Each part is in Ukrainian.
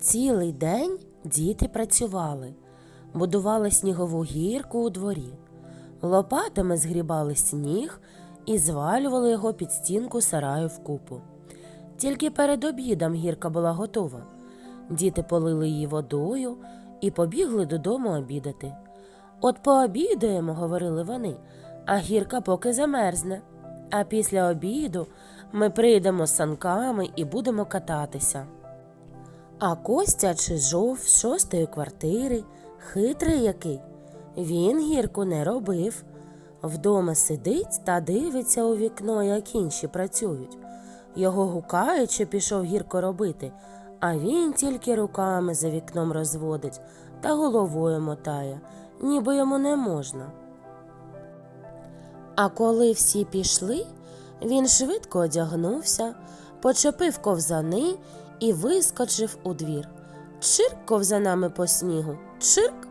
Цілий день діти працювали, будували снігову гірку у дворі, лопатами згрібали сніг і звалювали його під стінку сараю вкупу. Тільки перед обідом гірка була готова. Діти полили її водою і побігли додому обідати. От пообідаємо, говорили вони, а гірка поки замерзне. А після обіду ми прийдемо з санками і будемо кататися. А Костя Чижов з шостої квартири, хитрий який. Він гірку не робив. Вдома сидить та дивиться у вікно, як інші працюють. Його гукають, що пішов гірко робити, а він тільки руками за вікном розводить та головою мотає, ніби йому не можна. А коли всі пішли, він швидко одягнувся, почепив ковзани і вискочив у двір. Чирк ковзанами по снігу, чирк,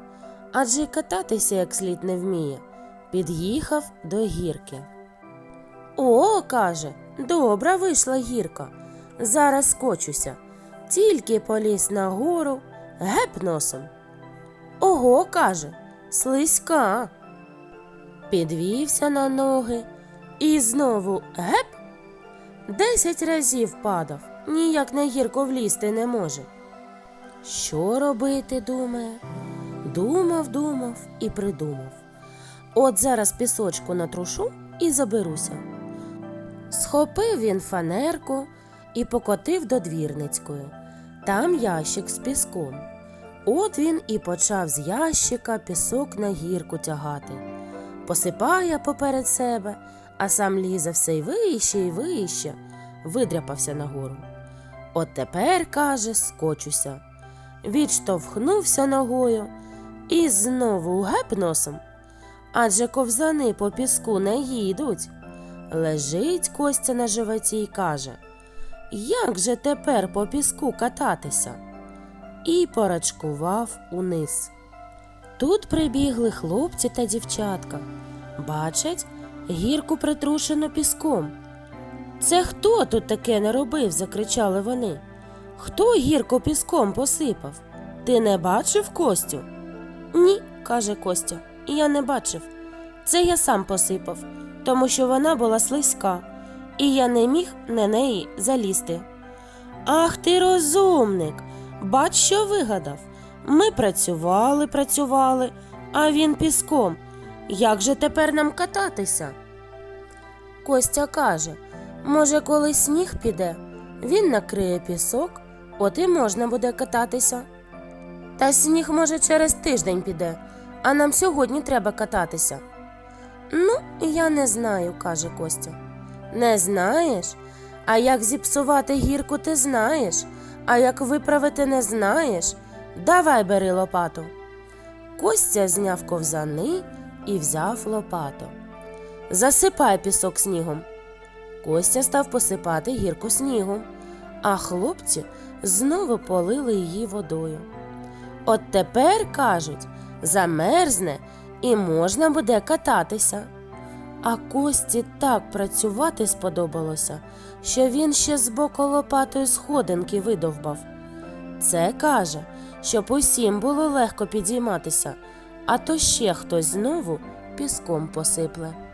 адже й кататися як слід не вміє. Під'їхав до гірки. О, каже, добра вийшла гірка. Зараз скочуся. Тільки поліз на гору, геп носом. Ого, каже, слизька. Підвівся на ноги і знову геп. Десять разів падав, ніяк на гірку влізти не може. Що робити, думає? Думав, думав і придумав. От зараз пісочку натрушу і заберуся. Схопив він фанерку і покотив до двірницької. Там ящик з піском. От він і почав з ящика пісок на гірку тягати. Посипає поперед себе, а сам лізе все й вище й вище, видряпався нагору. От тепер, каже, скочуся. Відштовхнувся ногою і знову геп носом. Адже ковзани по піску не їдуть. Лежить Костя на животі й каже Як же тепер по піску кататися? І порачкував униз. Тут прибігли хлопці та дівчатка. Бачать, гірку притрушено піском. Це хто тут таке не робив? закричали вони. Хто гірку піском посипав? Ти не бачив Костю? Ні, каже Костя, я не бачив. Це я сам посипав, тому що вона була слизька, і я не міг на неї залізти. Ах ти розумник! Бач, що вигадав. Ми працювали, працювали, а він піском. Як же тепер нам кататися? Костя каже, може, коли сніг піде, він накриє пісок, от і можна буде кататися. Та сніг, може, через тиждень піде, а нам сьогодні треба кататися. Ну, я не знаю, каже Костя. Не знаєш? А як зіпсувати гірку, ти знаєш, а як виправити не знаєш. Давай бери лопату. Костя зняв ковзани і взяв лопату. Засипай пісок снігом. Костя став посипати гірку снігом, а хлопці знову полили її водою. От тепер, кажуть, замерзне і можна буде кататися. А Кості так працювати сподобалося, що він ще з боку лопатою сходинки видовбав. Це каже, щоб усім було легко підійматися, а то ще хтось знову піском посипле.